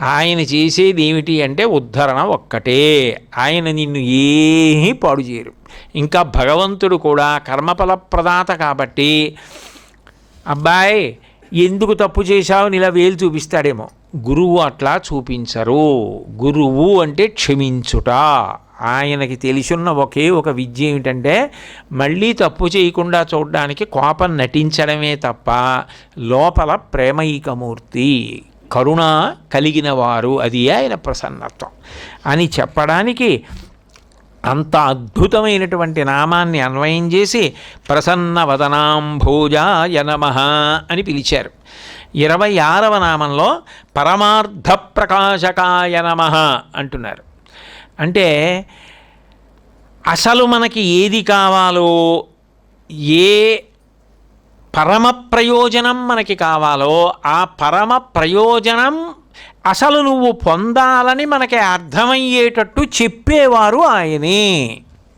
ఆయన చేసేది ఏమిటి అంటే ఉద్ధరణ ఒక్కటే. ఆయన నిన్ను ఏమీ పాడు చేయరు. ఇంకా భగవంతుడు కూడా కర్మఫల ప్రదాత కాబట్టి అబ్బాయి ఎందుకు తప్పు చేశావు? ఇలా వేలు చూపిస్తాడేమో. గురువు అట్లా చూపించరు. గురువు అంటే క్షమించుట. ఆయనకి తెలిసున్న ఒకే ఒక విద్య ఏమిటంటే మళ్ళీ తప్పు చేయకుండా చూడడానికి కోపం నటించడమే తప్ప లోపల ప్రేమైకమూర్తి కరుణ కలిగిన వారు అది ఆయన ప్రసన్నత్వం? అని చెప్పడానికి అంత అద్భుతమైనటువంటి నామాన్ని అన్వయం చేసి ప్రసన్న వదనాంభోజాయ నమ అని పిలిచారు. ఇరవై ఆరవ నామంలో పరమార్థ ప్రకాశకాయ నమ అంటున్నారు. అంటే అసలు మనకి ఏది కావాలో ఏ పరమ ప్రయోజనం మనకి కావాలో ఆ పరమ ప్రయోజనం అసలు నువ్వు పొందాలని మనకి అర్థమయ్యేటట్టు చెప్పేవారు ఆయనే.